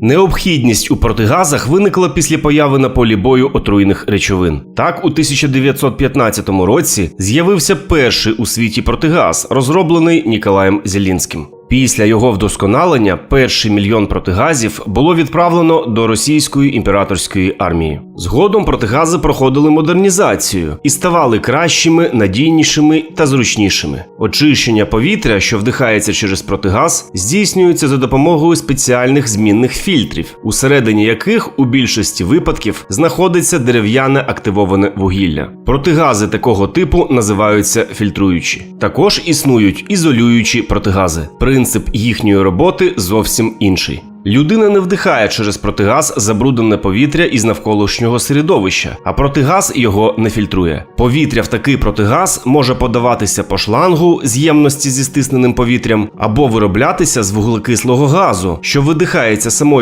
Необхідність у протигазах виникла після появи на полі бою отруйних речовин. Так, у 1915 році з'явився перший у світі протигаз, розроблений Ніколаєм Зелінським. Після його вдосконалення перший мільйон протигазів було відправлено до російської імператорської армії. Згодом протигази проходили модернізацію і ставали кращими, надійнішими та зручнішими. Очищення повітря, що вдихається через протигаз, здійснюється за допомогою спеціальних змінних фільтрів, усередині яких у більшості випадків знаходиться дерев'яне активоване вугілля. Протигази такого типу називаються фільтруючі. Також існують ізолюючі протигази. Принцип їхньої роботи зовсім інший. Людина не вдихає через протигаз забруднене повітря із навколишнього середовища, а протигаз його не фільтрує. Повітря в такий протигаз може подаватися по шлангу з ємності зі стисненим повітрям або вироблятися з вуглекислого газу, що видихається самою